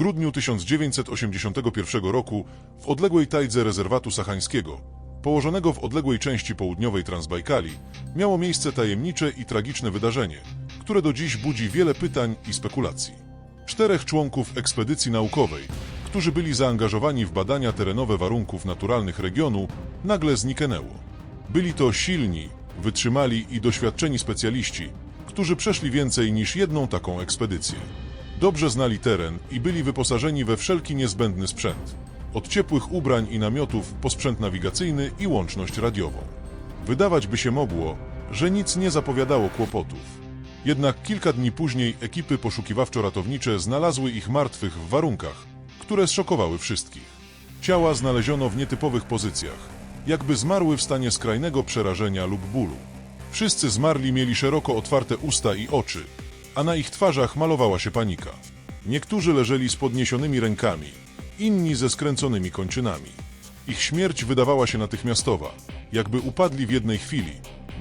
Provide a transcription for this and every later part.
grudniu 1981 roku w odległej tajdze rezerwatu sachańskiego, położonego w odległej części południowej Transbajkali, miało miejsce tajemnicze i tragiczne wydarzenie, które do dziś budzi wiele pytań i spekulacji. Czterech członków ekspedycji naukowej, którzy byli zaangażowani w badania terenowe warunków naturalnych regionu, nagle zniknęło. Byli to silni, wytrzymali i doświadczeni specjaliści, którzy przeszli więcej niż jedną taką ekspedycję. Dobrze znali teren i byli wyposażeni we wszelki niezbędny sprzęt. Od ciepłych ubrań i namiotów po sprzęt nawigacyjny i łączność radiową. Wydawać by się mogło, że nic nie zapowiadało kłopotów. Jednak kilka dni później ekipy poszukiwawczo-ratownicze znalazły ich martwych w warunkach, które zszokowały wszystkich. Ciała znaleziono w nietypowych pozycjach, jakby zmarły w stanie skrajnego przerażenia lub bólu. Wszyscy zmarli mieli szeroko otwarte usta i oczy, a na ich twarzach malowała się panika. Niektórzy leżeli z podniesionymi rękami, inni ze skręconymi kończynami. Ich śmierć wydawała się natychmiastowa, jakby upadli w jednej chwili,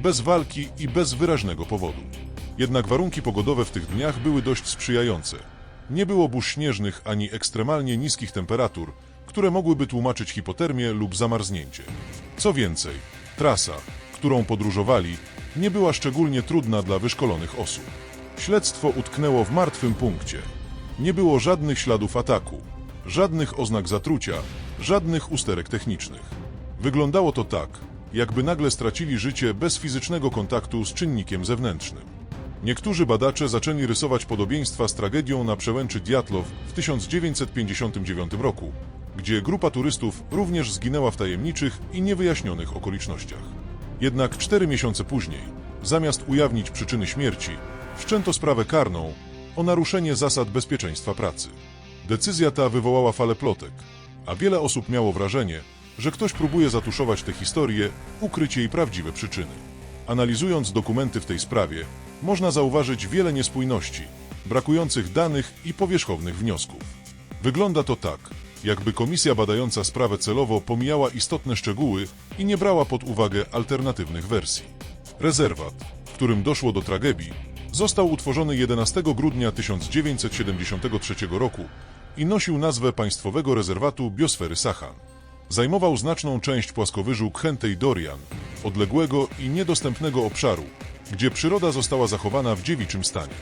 bez walki i bez wyraźnego powodu. Jednak warunki pogodowe w tych dniach były dość sprzyjające. Nie było burz śnieżnych ani ekstremalnie niskich temperatur, które mogłyby tłumaczyć hipotermię lub zamarznięcie. Co więcej, trasa, którą podróżowali, nie była szczególnie trudna dla wyszkolonych osób. Śledztwo utknęło w martwym punkcie. Nie było żadnych śladów ataku, żadnych oznak zatrucia, żadnych usterek technicznych. Wyglądało to tak, jakby nagle stracili życie bez fizycznego kontaktu z czynnikiem zewnętrznym. Niektórzy badacze zaczęli rysować podobieństwa z tragedią na przełęczy Diatlow w 1959 roku, gdzie grupa turystów również zginęła w tajemniczych i niewyjaśnionych okolicznościach. Jednak cztery miesiące później, zamiast ujawnić przyczyny śmierci, wszczęto sprawę karną o naruszenie zasad bezpieczeństwa pracy. Decyzja ta wywołała falę plotek, a wiele osób miało wrażenie, że ktoś próbuje zatuszować tę historię, ukryć jej prawdziwe przyczyny. Analizując dokumenty w tej sprawie, można zauważyć wiele niespójności, brakujących danych i powierzchownych wniosków. Wygląda to tak, jakby komisja badająca sprawę celowo pomijała istotne szczegóły i nie brała pod uwagę alternatywnych wersji. Rezerwat, w którym doszło do tragedii, został utworzony 11 grudnia 1973 roku i nosił nazwę Państwowego Rezerwatu Biosfery Sachan. Zajmował znaczną część płaskowyżu Khentej Dorian, odległego i niedostępnego obszaru, gdzie przyroda została zachowana w dziewiczym stanie.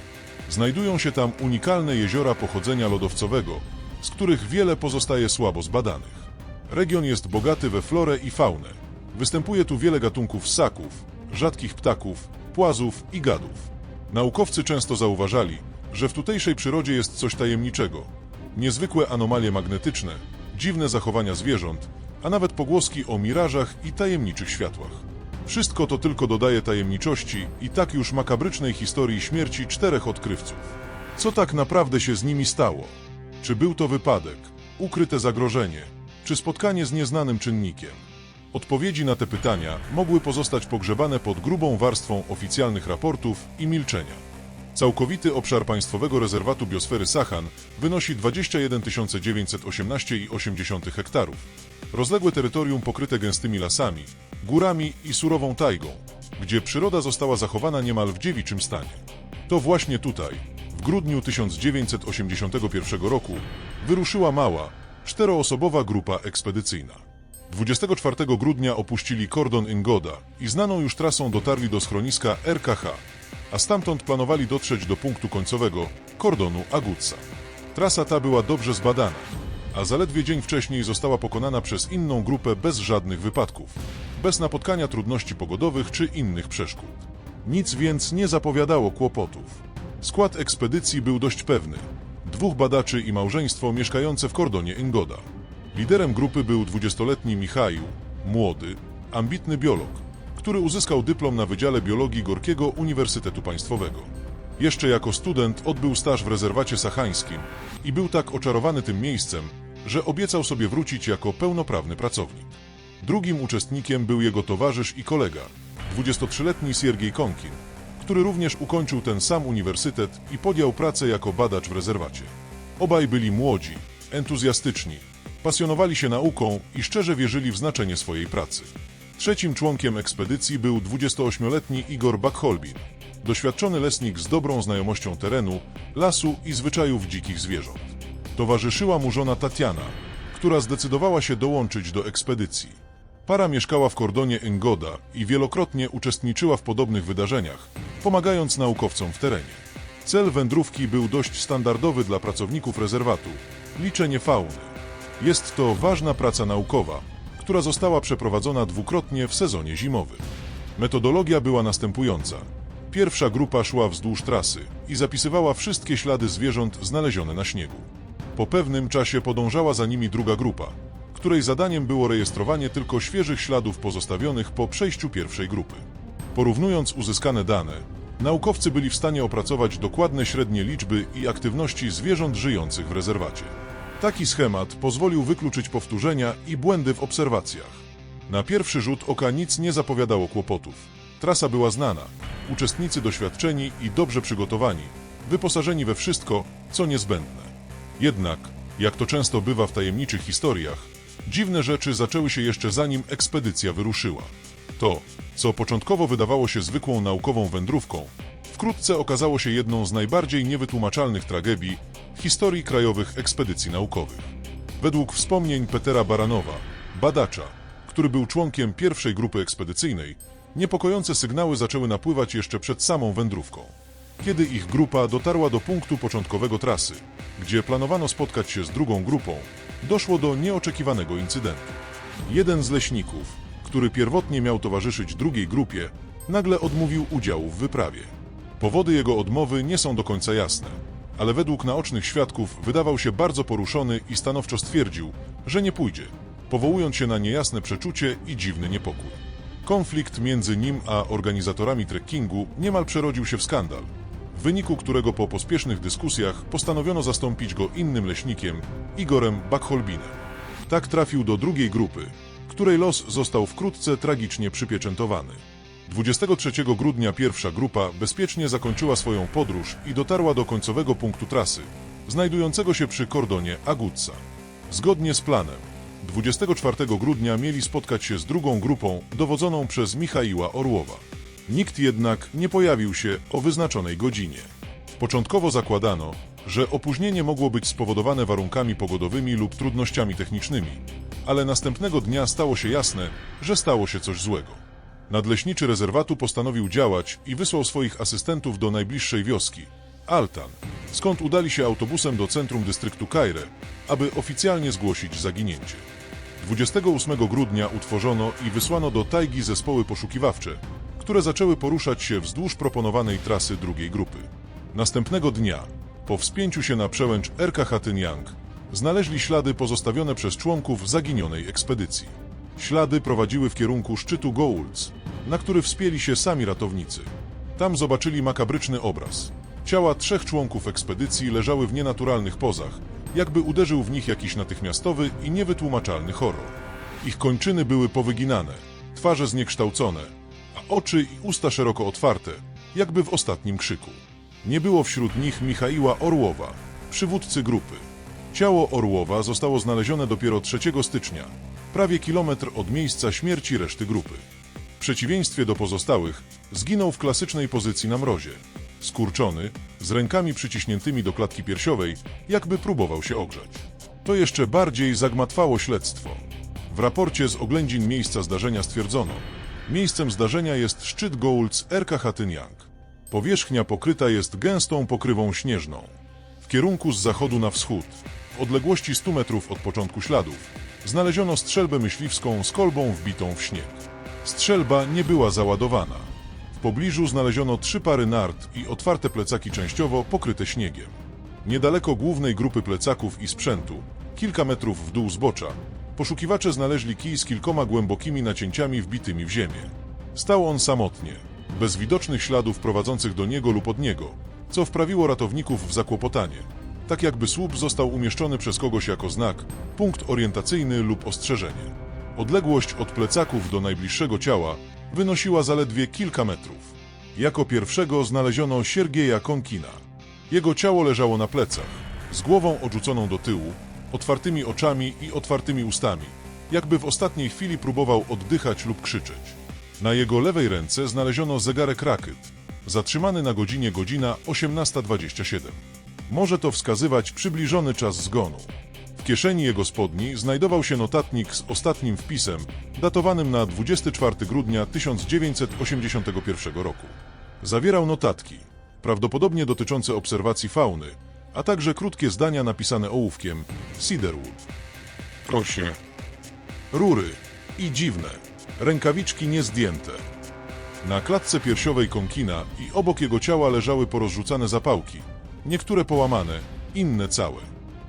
Znajdują się tam unikalne jeziora pochodzenia lodowcowego, z których wiele pozostaje słabo zbadanych. Region jest bogaty we florę i faunę. Występuje tu wiele gatunków ssaków, rzadkich ptaków, płazów i gadów. Naukowcy często zauważali, że w tutejszej przyrodzie jest coś tajemniczego. Niezwykłe anomalie magnetyczne, dziwne zachowania zwierząt, a nawet pogłoski o mirażach i tajemniczych światłach. Wszystko to tylko dodaje tajemniczości i tak już makabrycznej historii śmierci czterech odkrywców. Co tak naprawdę się z nimi stało? Czy był to wypadek, ukryte zagrożenie, czy spotkanie z nieznanym czynnikiem? Odpowiedzi na te pytania mogły pozostać pogrzebane pod grubą warstwą oficjalnych raportów i milczenia. Całkowity obszar Państwowego Rezerwatu Biosfery Sachan wynosi 21 918,8 hektarów. Rozległe terytorium pokryte gęstymi lasami, górami i surową tajgą, gdzie przyroda została zachowana niemal w dziewiczym stanie. To właśnie tutaj, w grudniu 1981 roku, wyruszyła mała, czteroosobowa grupa ekspedycyjna. 24 grudnia opuścili kordon Ingoda i znaną już trasą dotarli do schroniska RKH, a stamtąd planowali dotrzeć do punktu końcowego kordonu Agutsa. Trasa ta była dobrze zbadana, a zaledwie dzień wcześniej została pokonana przez inną grupę bez żadnych wypadków, bez napotkania trudności pogodowych czy innych przeszkód. Nic więc nie zapowiadało kłopotów. Skład ekspedycji był dość pewny. Dwóch badaczy i małżeństwo mieszkające w kordonie Ingoda. Liderem grupy był 20-letni Michał, młody, ambitny biolog, który uzyskał dyplom na Wydziale Biologii Gorkiego Uniwersytetu Państwowego. Jeszcze jako student odbył staż w rezerwacie sachańskim i był tak oczarowany tym miejscem, że obiecał sobie wrócić jako pełnoprawny pracownik. Drugim uczestnikiem był jego towarzysz i kolega, 23-letni Siergiej Konkin, który również ukończył ten sam uniwersytet i podjął pracę jako badacz w rezerwacie. Obaj byli młodzi, entuzjastyczni, pasjonowali się nauką i szczerze wierzyli w znaczenie swojej pracy. Trzecim członkiem ekspedycji był 28-letni Igor Bakholbin, doświadczony lesnik z dobrą znajomością terenu, lasu i zwyczajów dzikich zwierząt. Towarzyszyła mu żona Tatiana, która zdecydowała się dołączyć do ekspedycji. Para mieszkała w kordonie Engoda i wielokrotnie uczestniczyła w podobnych wydarzeniach, pomagając naukowcom w terenie. Cel wędrówki był dość standardowy dla pracowników rezerwatu liczenie fauny. Jest to ważna praca naukowa, która została przeprowadzona dwukrotnie w sezonie zimowym. Metodologia była następująca. Pierwsza grupa szła wzdłuż trasy i zapisywała wszystkie ślady zwierząt znalezione na śniegu. Po pewnym czasie podążała za nimi druga grupa, której zadaniem było rejestrowanie tylko świeżych śladów pozostawionych po przejściu pierwszej grupy. Porównując uzyskane dane, naukowcy byli w stanie opracować dokładne średnie liczby i aktywności zwierząt żyjących w rezerwacie. Taki schemat pozwolił wykluczyć powtórzenia i błędy w obserwacjach. Na pierwszy rzut oka nic nie zapowiadało kłopotów. Trasa była znana, uczestnicy doświadczeni i dobrze przygotowani, wyposażeni we wszystko, co niezbędne. Jednak, jak to często bywa w tajemniczych historiach, dziwne rzeczy zaczęły się jeszcze zanim ekspedycja wyruszyła. To, co początkowo wydawało się zwykłą naukową wędrówką, wkrótce okazało się jedną z najbardziej niewytłumaczalnych tragedii historii krajowych ekspedycji naukowych. Według wspomnień Petera Baranowa, badacza, który był członkiem pierwszej grupy ekspedycyjnej, niepokojące sygnały zaczęły napływać jeszcze przed samą wędrówką. Kiedy ich grupa dotarła do punktu początkowego trasy, gdzie planowano spotkać się z drugą grupą, doszło do nieoczekiwanego incydentu. Jeden z leśników, który pierwotnie miał towarzyszyć drugiej grupie, nagle odmówił udziału w wyprawie. Powody jego odmowy nie są do końca jasne, ale według naocznych świadków wydawał się bardzo poruszony i stanowczo stwierdził, że nie pójdzie, powołując się na niejasne przeczucie i dziwny niepokój. Konflikt między nim a organizatorami trekkingu niemal przerodził się w skandal, w wyniku którego po pospiesznych dyskusjach postanowiono zastąpić go innym leśnikiem, Igorem Bakholbinem. Tak trafił do drugiej grupy, której los został wkrótce tragicznie przypieczętowany. 23 grudnia pierwsza grupa bezpiecznie zakończyła swoją podróż i dotarła do końcowego punktu trasy, znajdującego się przy kordonie Agutsa. Zgodnie z planem, 24 grudnia mieli spotkać się z drugą grupą dowodzoną przez Michaiła Orłowa. Nikt jednak nie pojawił się o wyznaczonej godzinie. Początkowo zakładano, że opóźnienie mogło być spowodowane warunkami pogodowymi lub trudnościami technicznymi, ale następnego dnia stało się jasne, że stało się coś złego. Nadleśniczy rezerwatu postanowił działać i wysłał swoich asystentów do najbliższej wioski, Altan, skąd udali się autobusem do centrum dystryktu Kaire, aby oficjalnie zgłosić zaginięcie. 28 grudnia utworzono i wysłano do tajgi zespoły poszukiwawcze, które zaczęły poruszać się wzdłuż proponowanej trasy drugiej grupy. Następnego dnia, po wspięciu się na przełęcz Erka Hatyniang, znaleźli ślady pozostawione przez członków zaginionej ekspedycji. Ślady prowadziły w kierunku szczytu Goulds, na który wspięli się sami ratownicy. Tam zobaczyli makabryczny obraz. Ciała trzech członków ekspedycji leżały w nienaturalnych pozach, jakby uderzył w nich jakiś natychmiastowy i niewytłumaczalny horror. Ich kończyny były powyginane, twarze zniekształcone, a oczy i usta szeroko otwarte, jakby w ostatnim krzyku. Nie było wśród nich Michaiła Orłowa, przywódcy grupy. Ciało Orłowa zostało znalezione dopiero 3 stycznia, prawie kilometr od miejsca śmierci reszty grupy. W przeciwieństwie do pozostałych, zginął w klasycznej pozycji na mrozie. Skurczony, z rękami przyciśniętymi do klatki piersiowej, jakby próbował się ogrzać. To jeszcze bardziej zagmatwało śledztwo. W raporcie z oględzin miejsca zdarzenia stwierdzono, miejscem zdarzenia jest szczyt Goulds Hatyniang. Powierzchnia pokryta jest gęstą pokrywą śnieżną. W kierunku z zachodu na wschód, w odległości 100 metrów od początku śladów, znaleziono strzelbę myśliwską z kolbą wbitą w śnieg. Strzelba nie była załadowana. W pobliżu znaleziono trzy pary nart i otwarte plecaki częściowo pokryte śniegiem. Niedaleko głównej grupy plecaków i sprzętu, kilka metrów w dół zbocza, poszukiwacze znaleźli kij z kilkoma głębokimi nacięciami wbitymi w ziemię. Stał on samotnie, bez widocznych śladów prowadzących do niego lub od niego, co wprawiło ratowników w zakłopotanie. Tak jakby słup został umieszczony przez kogoś jako znak, punkt orientacyjny lub ostrzeżenie. Odległość od plecaków do najbliższego ciała wynosiła zaledwie kilka metrów. Jako pierwszego znaleziono Siergieja Konkina. Jego ciało leżało na plecach, z głową odrzuconą do tyłu, otwartymi oczami i otwartymi ustami, jakby w ostatniej chwili próbował oddychać lub krzyczeć. Na jego lewej ręce znaleziono zegarek rakiet, zatrzymany na godzinie godzina 18.27. Może to wskazywać przybliżony czas zgonu. W kieszeni jego spodni znajdował się notatnik z ostatnim wpisem, datowanym na 24 grudnia 1981 roku. Zawierał notatki, prawdopodobnie dotyczące obserwacji fauny, a także krótkie zdania napisane ołówkiem Cedarwood. Proszę, Rury i dziwne, rękawiczki niezdjęte. Na klatce piersiowej konkina i obok jego ciała leżały porozrzucane zapałki, niektóre połamane, inne całe.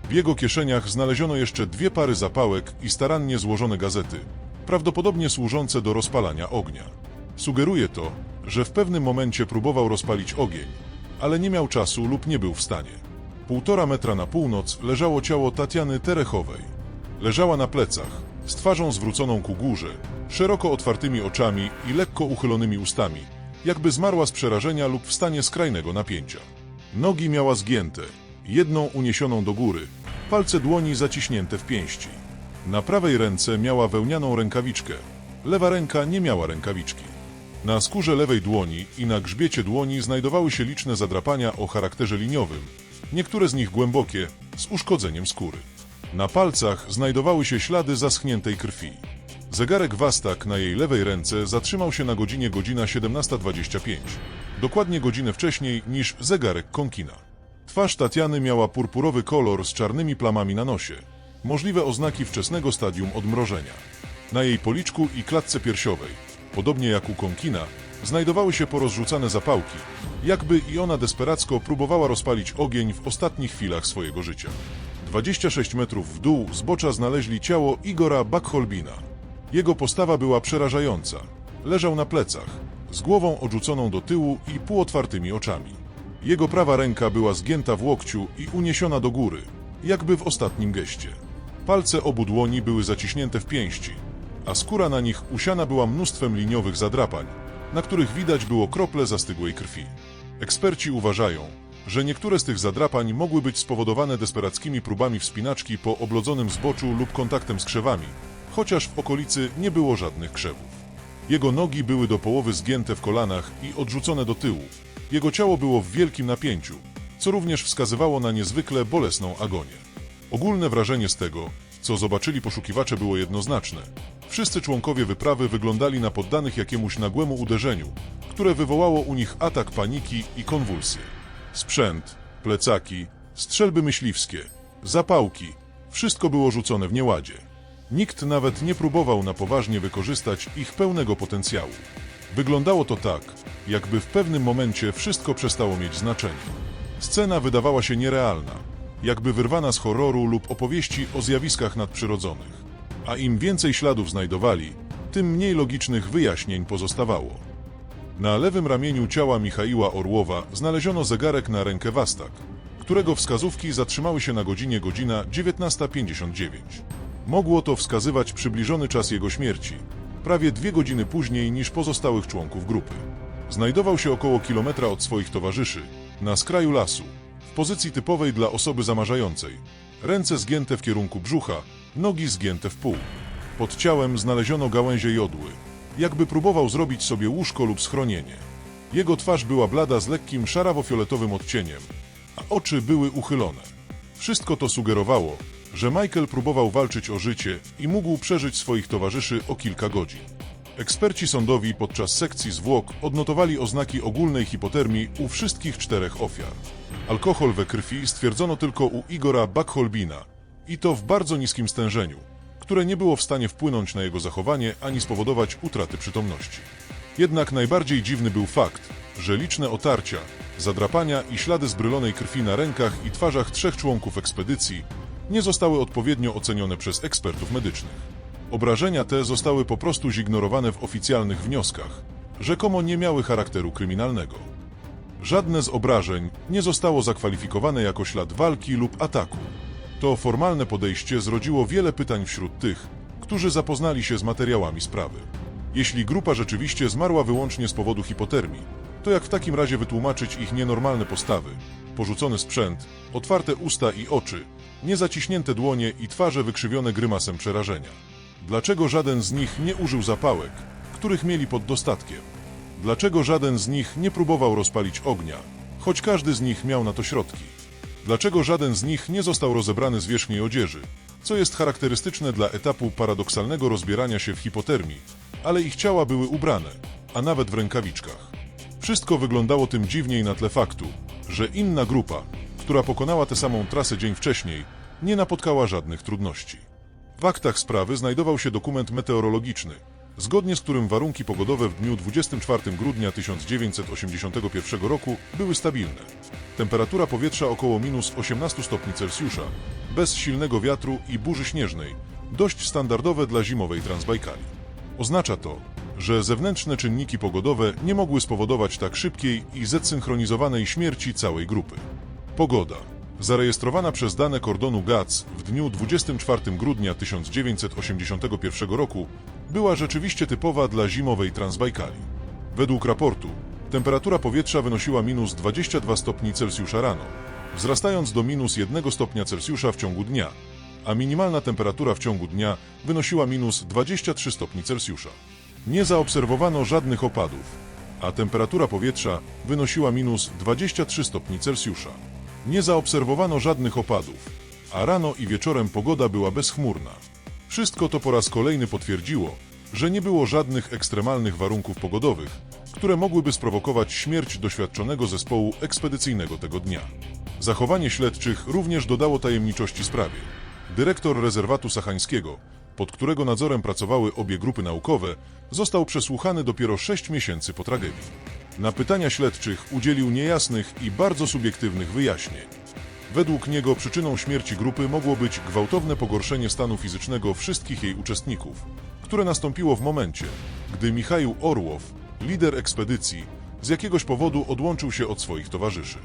W jego kieszeniach znaleziono jeszcze dwie pary zapałek i starannie złożone gazety, prawdopodobnie służące do rozpalania ognia. Sugeruje to, że w pewnym momencie próbował rozpalić ogień, ale nie miał czasu lub nie był w stanie. Półtora metra na północ leżało ciało Tatiany Terechowej. Leżała na plecach, z twarzą zwróconą ku górze, szeroko otwartymi oczami i lekko uchylonymi ustami, jakby zmarła z przerażenia lub w stanie skrajnego napięcia. Nogi miała zgięte, jedną uniesioną do góry, palce dłoni zaciśnięte w pięści. Na prawej ręce miała wełnianą rękawiczkę, lewa ręka nie miała rękawiczki. Na skórze lewej dłoni i na grzbiecie dłoni znajdowały się liczne zadrapania o charakterze liniowym, niektóre z nich głębokie, z uszkodzeniem skóry. Na palcach znajdowały się ślady zaschniętej krwi. Zegarek Wastak na jej lewej ręce zatrzymał się na godzinie godzina 17.25, dokładnie godzinę wcześniej niż zegarek Konkina. Twarz Tatiany miała purpurowy kolor z czarnymi plamami na nosie, możliwe oznaki wczesnego stadium odmrożenia. Na jej policzku i klatce piersiowej, podobnie jak u Konkina, znajdowały się porozrzucane zapałki, jakby i ona desperacko próbowała rozpalić ogień w ostatnich chwilach swojego życia. 26 metrów w dół zbocza znaleźli ciało Igora Bakholbina. Jego postawa była przerażająca. Leżał na plecach, z głową odrzuconą do tyłu i półotwartymi oczami. Jego prawa ręka była zgięta w łokciu i uniesiona do góry, jakby w ostatnim geście. Palce obu dłoni były zaciśnięte w pięści, a skóra na nich usiana była mnóstwem liniowych zadrapań, na których widać było krople zastygłej krwi. Eksperci uważają, że niektóre z tych zadrapań mogły być spowodowane desperackimi próbami wspinaczki po oblodzonym zboczu lub kontaktem z krzewami, chociaż w okolicy nie było żadnych krzewów. Jego nogi były do połowy zgięte w kolanach i odrzucone do tyłu. Jego ciało było w wielkim napięciu, co również wskazywało na niezwykle bolesną agonię. Ogólne wrażenie z tego, co zobaczyli poszukiwacze było jednoznaczne. Wszyscy członkowie wyprawy wyglądali na poddanych jakiemuś nagłemu uderzeniu, które wywołało u nich atak paniki i konwulsje. Sprzęt, plecaki, strzelby myśliwskie, zapałki, wszystko było rzucone w nieładzie. Nikt nawet nie próbował na poważnie wykorzystać ich pełnego potencjału. Wyglądało to tak, jakby w pewnym momencie wszystko przestało mieć znaczenie. Scena wydawała się nierealna, jakby wyrwana z horroru lub opowieści o zjawiskach nadprzyrodzonych. A im więcej śladów znajdowali, tym mniej logicznych wyjaśnień pozostawało. Na lewym ramieniu ciała Michaiła Orłowa znaleziono zegarek na rękę Wastak, którego wskazówki zatrzymały się na godzinie godzina 19.59. Mogło to wskazywać przybliżony czas jego śmierci, prawie dwie godziny później niż pozostałych członków grupy. Znajdował się około kilometra od swoich towarzyszy, na skraju lasu, w pozycji typowej dla osoby zamarzającej. Ręce zgięte w kierunku brzucha, nogi zgięte w pół. Pod ciałem znaleziono gałęzie jodły, jakby próbował zrobić sobie łóżko lub schronienie. Jego twarz była blada z lekkim szarawo-fioletowym odcieniem, a oczy były uchylone. Wszystko to sugerowało, że Michael próbował walczyć o życie i mógł przeżyć swoich towarzyszy o kilka godzin. Eksperci sądowi podczas sekcji zwłok odnotowali oznaki ogólnej hipotermii u wszystkich czterech ofiar. Alkohol we krwi stwierdzono tylko u Igora Bakholbina i to w bardzo niskim stężeniu, które nie było w stanie wpłynąć na jego zachowanie ani spowodować utraty przytomności. Jednak najbardziej dziwny był fakt, że liczne otarcia, zadrapania i ślady zbrylonej krwi na rękach i twarzach trzech członków ekspedycji nie zostały odpowiednio ocenione przez ekspertów medycznych. Obrażenia te zostały po prostu zignorowane w oficjalnych wnioskach, rzekomo nie miały charakteru kryminalnego. Żadne z obrażeń nie zostało zakwalifikowane jako ślad walki lub ataku. To formalne podejście zrodziło wiele pytań wśród tych, którzy zapoznali się z materiałami sprawy. Jeśli grupa rzeczywiście zmarła wyłącznie z powodu hipotermii, to jak w takim razie wytłumaczyć ich nienormalne postawy, porzucony sprzęt, otwarte usta i oczy, niezaciśnięte dłonie i twarze wykrzywione grymasem przerażenia? Dlaczego żaden z nich nie użył zapałek, których mieli pod dostatkiem? Dlaczego żaden z nich nie próbował rozpalić ognia, choć każdy z nich miał na to środki? Dlaczego żaden z nich nie został rozebrany z wierzchniej odzieży, co jest charakterystyczne dla etapu paradoksalnego rozbierania się w hipotermii, ale ich ciała były ubrane, a nawet w rękawiczkach. Wszystko wyglądało tym dziwniej na tle faktu, że inna grupa, która pokonała tę samą trasę dzień wcześniej, nie napotkała żadnych trudności. W aktach sprawy znajdował się dokument meteorologiczny, zgodnie z którym warunki pogodowe w dniu 24 grudnia 1981 roku były stabilne. Temperatura powietrza około minus 18 stopni Celsjusza, bez silnego wiatru i burzy śnieżnej, dość standardowe dla zimowej Transbajkali. Oznacza to, że zewnętrzne czynniki pogodowe nie mogły spowodować tak szybkiej i zesynchronizowanej śmierci całej grupy. Pogoda. Zarejestrowana przez dane kordonu GAC w dniu 24 grudnia 1981 roku była rzeczywiście typowa dla zimowej Transbajkali. Według raportu temperatura powietrza wynosiła minus 22 stopni Celsjusza rano, wzrastając do minus 1 stopnia Celsjusza w ciągu dnia, a minimalna temperatura w ciągu dnia wynosiła minus 23 stopni Celsjusza. Nie zaobserwowano żadnych opadów, a temperatura powietrza wynosiła minus 23 stopni Celsjusza. Nie zaobserwowano żadnych opadów, a rano i wieczorem pogoda była bezchmurna. Wszystko to po raz kolejny potwierdziło, że nie było żadnych ekstremalnych warunków pogodowych, które mogłyby sprowokować śmierć doświadczonego zespołu ekspedycyjnego tego dnia. Zachowanie śledczych również dodało tajemniczości sprawie. Dyrektor rezerwatu sachańskiego, pod którego nadzorem pracowały obie grupy naukowe, został przesłuchany dopiero 6 miesięcy po tragedii. Na pytania śledczych udzielił niejasnych i bardzo subiektywnych wyjaśnień. Według niego przyczyną śmierci grupy mogło być gwałtowne pogorszenie stanu fizycznego wszystkich jej uczestników, które nastąpiło w momencie, gdy Michał Orłow, lider ekspedycji, z jakiegoś powodu odłączył się od swoich towarzyszy.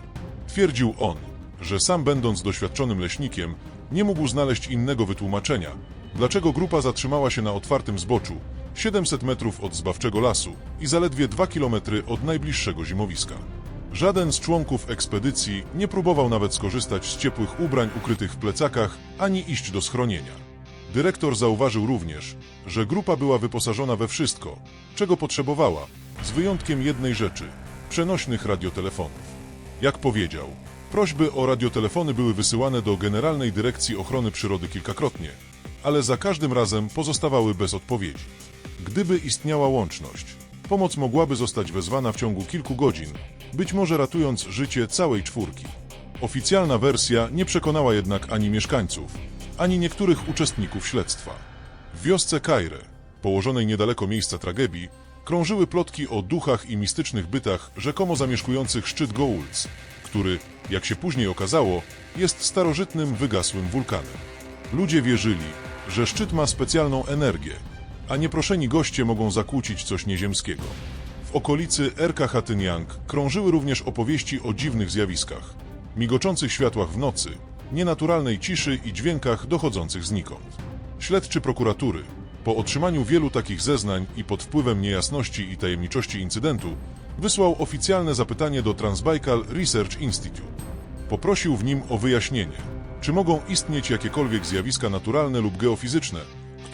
Twierdził on, że sam będąc doświadczonym leśnikiem, nie mógł znaleźć innego wytłumaczenia, dlaczego grupa zatrzymała się na otwartym zboczu, 700 metrów od zbawczego lasu i zaledwie 2 km od najbliższego zimowiska. Żaden z członków ekspedycji nie próbował nawet skorzystać z ciepłych ubrań ukrytych w plecakach, ani iść do schronienia. Dyrektor zauważył również, że grupa była wyposażona we wszystko, czego potrzebowała, z wyjątkiem jednej rzeczy przenośnych radiotelefonów. Jak powiedział, prośby o radiotelefony były wysyłane do Generalnej Dyrekcji Ochrony Przyrody kilkakrotnie, ale za każdym razem pozostawały bez odpowiedzi. Gdyby istniała łączność, pomoc mogłaby zostać wezwana w ciągu kilku godzin, być może ratując życie całej czwórki. Oficjalna wersja nie przekonała jednak ani mieszkańców, ani niektórych uczestników śledztwa. W wiosce Kaire, położonej niedaleko miejsca tragedii, krążyły plotki o duchach i mistycznych bytach rzekomo zamieszkujących szczyt Goulds, który, jak się później okazało, jest starożytnym, wygasłym wulkanem. Ludzie wierzyli, że szczyt ma specjalną energię, a nieproszeni goście mogą zakłócić coś nieziemskiego. W okolicy Erka Hatyniang krążyły również opowieści o dziwnych zjawiskach, migoczących światłach w nocy, nienaturalnej ciszy i dźwiękach dochodzących znikąd. Śledczy prokuratury, po otrzymaniu wielu takich zeznań i pod wpływem niejasności i tajemniczości incydentu, wysłał oficjalne zapytanie do Transbaikal Research Institute. Poprosił w nim o wyjaśnienie, czy mogą istnieć jakiekolwiek zjawiska naturalne lub geofizyczne,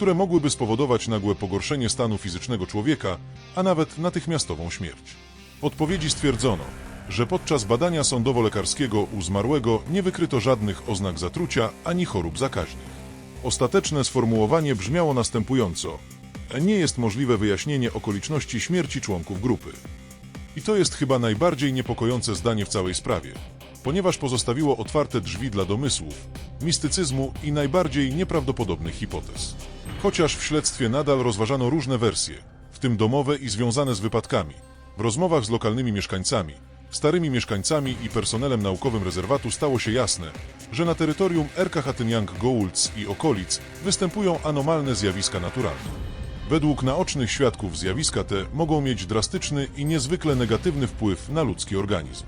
które mogłyby spowodować nagłe pogorszenie stanu fizycznego człowieka, a nawet natychmiastową śmierć. W odpowiedzi stwierdzono, że podczas badania sądowo-lekarskiego u zmarłego nie wykryto żadnych oznak zatrucia ani chorób zakaźnych. Ostateczne sformułowanie brzmiało następująco: Nie jest możliwe wyjaśnienie okoliczności śmierci członków grupy. I to jest chyba najbardziej niepokojące zdanie w całej sprawie, ponieważ pozostawiło otwarte drzwi dla domysłów, mistycyzmu i najbardziej nieprawdopodobnych hipotez. Chociaż w śledztwie nadal rozważano różne wersje, w tym domowe i związane z wypadkami, w rozmowach z lokalnymi mieszkańcami, starymi mieszkańcami i personelem naukowym rezerwatu stało się jasne, że na terytorium Erka Hatyniang Goulds i okolic występują anomalne zjawiska naturalne. Według naocznych świadków zjawiska te mogą mieć drastyczny i niezwykle negatywny wpływ na ludzki organizm.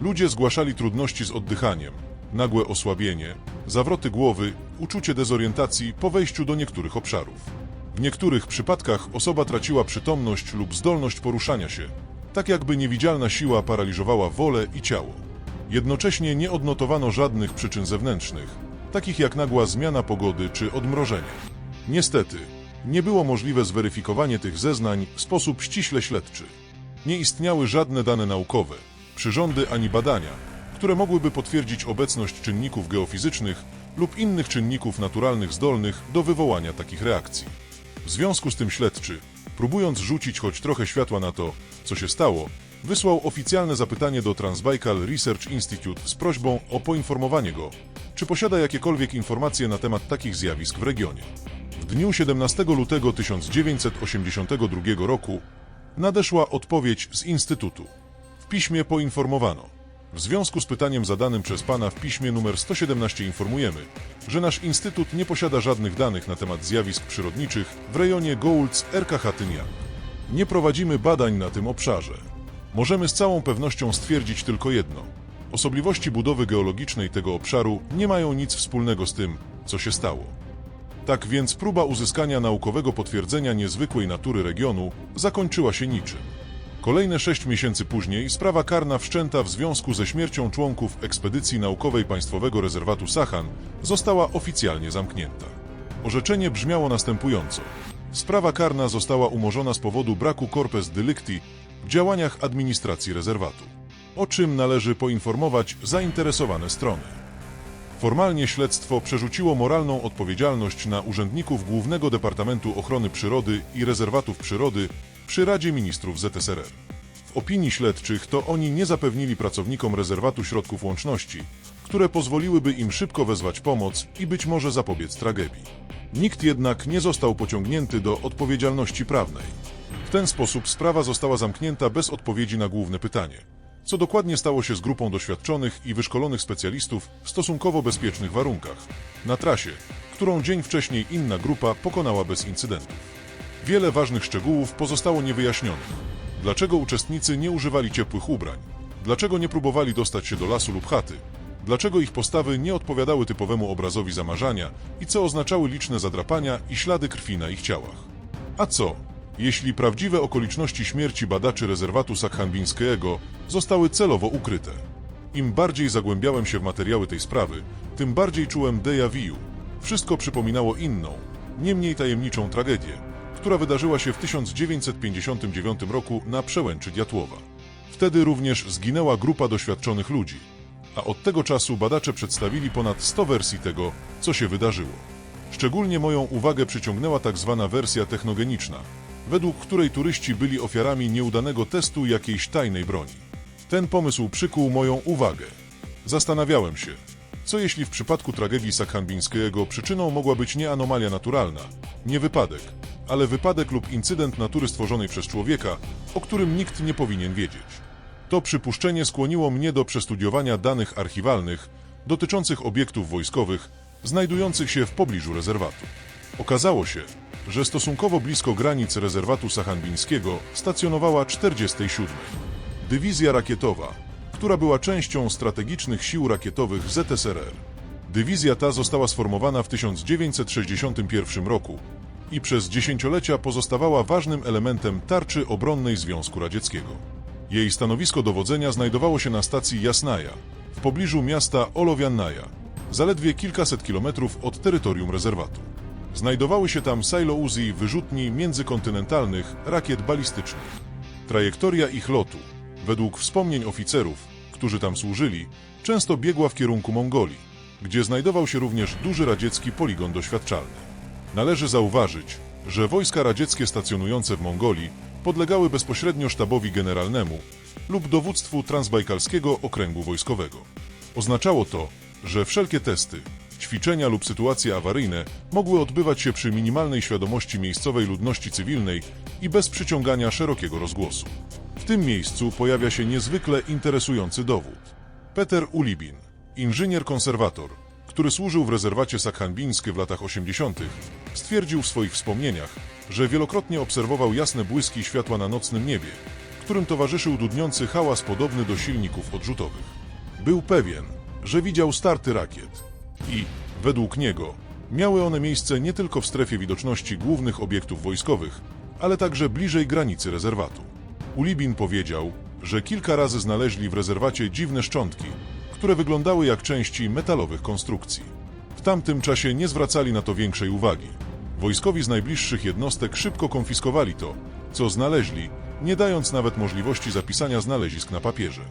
Ludzie zgłaszali trudności z oddychaniem, nagłe osłabienie, zawroty głowy, uczucie dezorientacji po wejściu do niektórych obszarów. W niektórych przypadkach osoba traciła przytomność lub zdolność poruszania się, tak jakby niewidzialna siła paraliżowała wolę i ciało. Jednocześnie nie odnotowano żadnych przyczyn zewnętrznych, takich jak nagła zmiana pogody czy odmrożenie. Niestety, nie było możliwe zweryfikowanie tych zeznań w sposób ściśle śledczy. Nie istniały żadne dane naukowe, przyrządy ani badania, które mogłyby potwierdzić obecność czynników geofizycznych lub innych czynników naturalnych zdolnych do wywołania takich reakcji. W związku z tym śledczy, próbując rzucić choć trochę światła na to, co się stało, wysłał oficjalne zapytanie do Transbaikal Research Institute z prośbą o poinformowanie go, czy posiada jakiekolwiek informacje na temat takich zjawisk w regionie. W dniu 17 lutego 1982 roku nadeszła odpowiedź z Instytutu. W piśmie poinformowano. W związku z pytaniem zadanym przez Pana w piśmie numer 117 informujemy, że nasz Instytut nie posiada żadnych danych na temat zjawisk przyrodniczych w rejonie Goulds RKH Tynian. Nie prowadzimy badań na tym obszarze. Możemy z całą pewnością stwierdzić tylko jedno. Osobliwości budowy geologicznej tego obszaru nie mają nic wspólnego z tym, co się stało. Tak więc próba uzyskania naukowego potwierdzenia niezwykłej natury regionu zakończyła się niczym. Kolejne sześć miesięcy później sprawa karna wszczęta w związku ze śmiercią członków ekspedycji naukowej Państwowego Rezerwatu Sachan została oficjalnie zamknięta. Orzeczenie brzmiało następująco. Sprawa karna została umorzona z powodu braku corpus delicti w działaniach administracji rezerwatu, o czym należy poinformować zainteresowane strony. Formalnie śledztwo przerzuciło moralną odpowiedzialność na urzędników Głównego Departamentu Ochrony Przyrody i Rezerwatów Przyrody przy Radzie Ministrów ZSRR. W opinii śledczych to oni nie zapewnili pracownikom rezerwatu środków łączności, które pozwoliłyby im szybko wezwać pomoc i być może zapobiec tragedii. Nikt jednak nie został pociągnięty do odpowiedzialności prawnej. W ten sposób sprawa została zamknięta bez odpowiedzi na główne pytanie. Co dokładnie stało się z grupą doświadczonych i wyszkolonych specjalistów w stosunkowo bezpiecznych warunkach, na trasie, którą dzień wcześniej inna grupa pokonała bez incydentów. Wiele ważnych szczegółów pozostało niewyjaśnionych. Dlaczego uczestnicy nie używali ciepłych ubrań? Dlaczego nie próbowali dostać się do lasu lub chaty? Dlaczego ich postawy nie odpowiadały typowemu obrazowi zamarzania i co oznaczały liczne zadrapania i ślady krwi na ich ciałach? A co, jeśli prawdziwe okoliczności śmierci badaczy rezerwatu Sakhanbińskiego zostały celowo ukryte? Im bardziej zagłębiałem się w materiały tej sprawy, tym bardziej czułem déjà vu. Wszystko przypominało inną, nie mniej tajemniczą tragedię, która wydarzyła się w 1959 roku na przełęczy Diatłowa. Wtedy również zginęła grupa doświadczonych ludzi, a od tego czasu badacze przedstawili ponad 100 wersji tego, co się wydarzyło. Szczególnie moją uwagę przyciągnęła tak zwana wersja technogeniczna, według której turyści byli ofiarami nieudanego testu jakiejś tajnej broni. Ten pomysł przykuł moją uwagę. Zastanawiałem się, co jeśli w przypadku tragedii Sakhanbińskiego przyczyną mogła być nie anomalia naturalna, nie wypadek, ale wypadek lub incydent natury stworzonej przez człowieka, o którym nikt nie powinien wiedzieć. To przypuszczenie skłoniło mnie do przestudiowania danych archiwalnych dotyczących obiektów wojskowych znajdujących się w pobliżu rezerwatu. Okazało się, że stosunkowo blisko granic rezerwatu sachanbińskiego stacjonowała 47. Dywizja rakietowa, która była częścią strategicznych sił rakietowych ZSRR. Dywizja ta została sformowana w 1961 roku i przez dziesięciolecia pozostawała ważnym elementem tarczy obronnej Związku Radzieckiego. Jej stanowisko dowodzenia znajdowało się na stacji Jasnaja, w pobliżu miasta Olowiannaja, zaledwie kilkaset kilometrów od terytorium rezerwatu. Znajdowały się tam silo Uzi wyrzutni międzykontynentalnych rakiet balistycznych. Trajektoria ich lotu, według wspomnień oficerów, którzy tam służyli, często biegła w kierunku Mongolii, gdzie znajdował się również duży radziecki poligon doświadczalny. Należy zauważyć, że wojska radzieckie stacjonujące w Mongolii podlegały bezpośrednio sztabowi generalnemu lub dowództwu Transbajkalskiego Okręgu Wojskowego. Oznaczało to, że wszelkie testy, ćwiczenia lub sytuacje awaryjne mogły odbywać się przy minimalnej świadomości miejscowej ludności cywilnej i bez przyciągania szerokiego rozgłosu. W tym miejscu pojawia się niezwykle interesujący dowód. Peter Ulibin, inżynier-konserwator, który służył w rezerwacie sakhanbińskie w latach 80., stwierdził w swoich wspomnieniach, że wielokrotnie obserwował jasne błyski światła na nocnym niebie, którym towarzyszył dudniący hałas podobny do silników odrzutowych. Był pewien, że widział starty rakiet i, według niego, miały one miejsce nie tylko w strefie widoczności głównych obiektów wojskowych, ale także bliżej granicy rezerwatu. Ulibin powiedział, że kilka razy znaleźli w rezerwacie dziwne szczątki, które wyglądały jak części metalowych konstrukcji. W tamtym czasie nie zwracali na to większej uwagi. Wojskowi z najbliższych jednostek szybko konfiskowali to, co znaleźli, nie dając nawet możliwości zapisania znalezisk na papierze.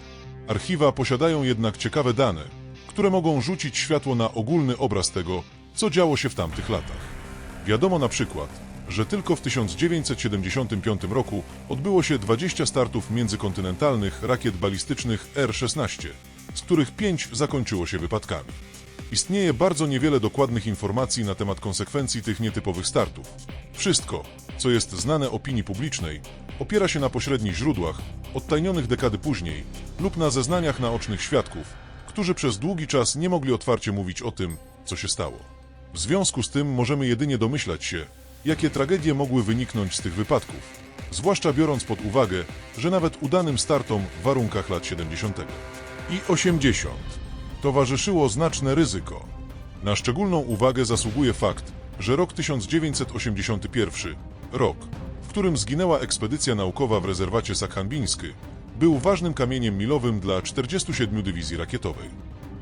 Archiwa posiadają jednak ciekawe dane, które mogą rzucić światło na ogólny obraz tego, co działo się w tamtych latach. Wiadomo na przykład, że tylko w 1975 roku odbyło się 20 startów międzykontynentalnych rakiet balistycznych R-16, z których 5 zakończyło się wypadkami. Istnieje bardzo niewiele dokładnych informacji na temat konsekwencji tych nietypowych startów. Wszystko, co jest znane opinii publicznej, opiera się na pośrednich źródłach, odtajnionych dekady później, lub na zeznaniach naocznych świadków, którzy przez długi czas nie mogli otwarcie mówić o tym, co się stało. W związku z tym możemy jedynie domyślać się, jakie tragedie mogły wyniknąć z tych wypadków, zwłaszcza biorąc pod uwagę, że nawet udanym startom w warunkach lat 70. i 80 towarzyszyło znaczne ryzyko. Na szczególną uwagę zasługuje fakt, że rok 1981, rok, w którym zginęła ekspedycja naukowa w rezerwacie Sakhanbińsky, był ważnym kamieniem milowym dla 47 Dywizji Rakietowej.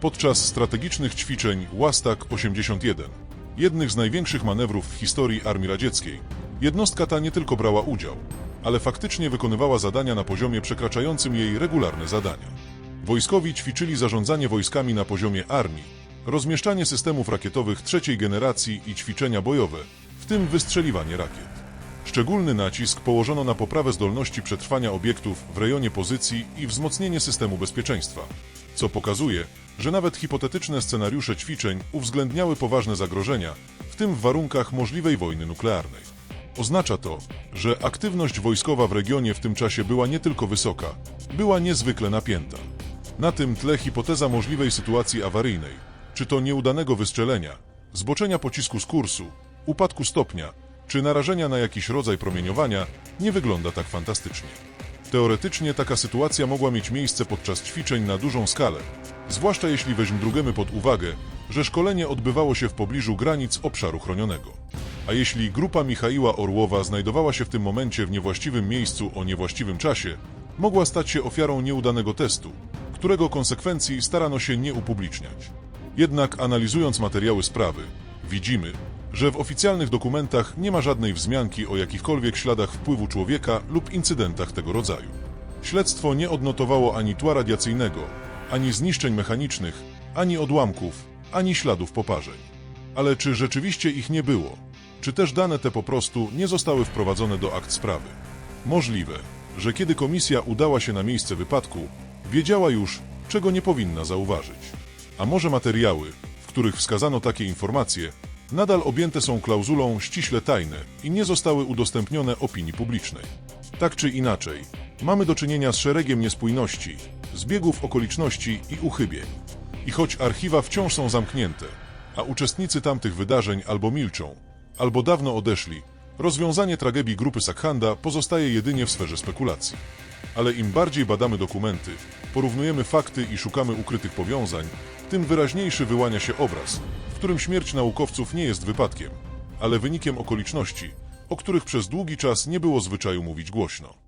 Podczas strategicznych ćwiczeń Łastak-81, jednych z największych manewrów w historii Armii Radzieckiej, jednostka ta nie tylko brała udział, ale faktycznie wykonywała zadania na poziomie przekraczającym jej regularne zadania. Wojskowi ćwiczyli zarządzanie wojskami na poziomie armii, rozmieszczanie systemów rakietowych trzeciej generacji i ćwiczenia bojowe, w tym wystrzeliwanie rakiet. Szczególny nacisk położono na poprawę zdolności przetrwania obiektów w rejonie pozycji i wzmocnienie systemu bezpieczeństwa, co pokazuje, że nawet hipotetyczne scenariusze ćwiczeń uwzględniały poważne zagrożenia, w tym w warunkach możliwej wojny nuklearnej. Oznacza to, że aktywność wojskowa w regionie w tym czasie była nie tylko wysoka, była niezwykle napięta. Na tym tle hipoteza możliwej sytuacji awaryjnej, czy to nieudanego wystrzelenia, zboczenia pocisku z kursu, upadku stopnia, czy narażenia na jakiś rodzaj promieniowania, nie wygląda tak fantastycznie. Teoretycznie taka sytuacja mogła mieć miejsce podczas ćwiczeń na dużą skalę, zwłaszcza jeśli weźmiemy pod uwagę, że szkolenie odbywało się w pobliżu granic obszaru chronionego. A jeśli grupa Michaiła Orłowa znajdowała się w tym momencie w niewłaściwym miejscu o niewłaściwym czasie, mogła stać się ofiarą nieudanego testu, którego konsekwencji starano się nie upubliczniać. Jednak analizując materiały sprawy, widzimy, że w oficjalnych dokumentach nie ma żadnej wzmianki o jakichkolwiek śladach wpływu człowieka lub incydentach tego rodzaju. Śledztwo nie odnotowało ani tła radiacyjnego, ani zniszczeń mechanicznych, ani odłamków, ani śladów poparzeń. Ale czy rzeczywiście ich nie było? Czy też dane te po prostu nie zostały wprowadzone do akt sprawy? Możliwe, że kiedy komisja udała się na miejsce wypadku, wiedziała już, czego nie powinna zauważyć. A może materiały, w których wskazano takie informacje, nadal objęte są klauzulą ściśle tajne i nie zostały udostępnione opinii publicznej. Tak czy inaczej, mamy do czynienia z szeregiem niespójności, zbiegów okoliczności i uchybień. I choć archiwa wciąż są zamknięte, a uczestnicy tamtych wydarzeń albo milczą, albo dawno odeszli, rozwiązanie tragedii grupy Sakhanda pozostaje jedynie w sferze spekulacji. Ale im bardziej badamy dokumenty, porównujemy fakty i szukamy ukrytych powiązań, tym wyraźniejszy wyłania się obraz, w którym śmierć naukowców nie jest wypadkiem, ale wynikiem okoliczności, o których przez długi czas nie było zwyczaju mówić głośno.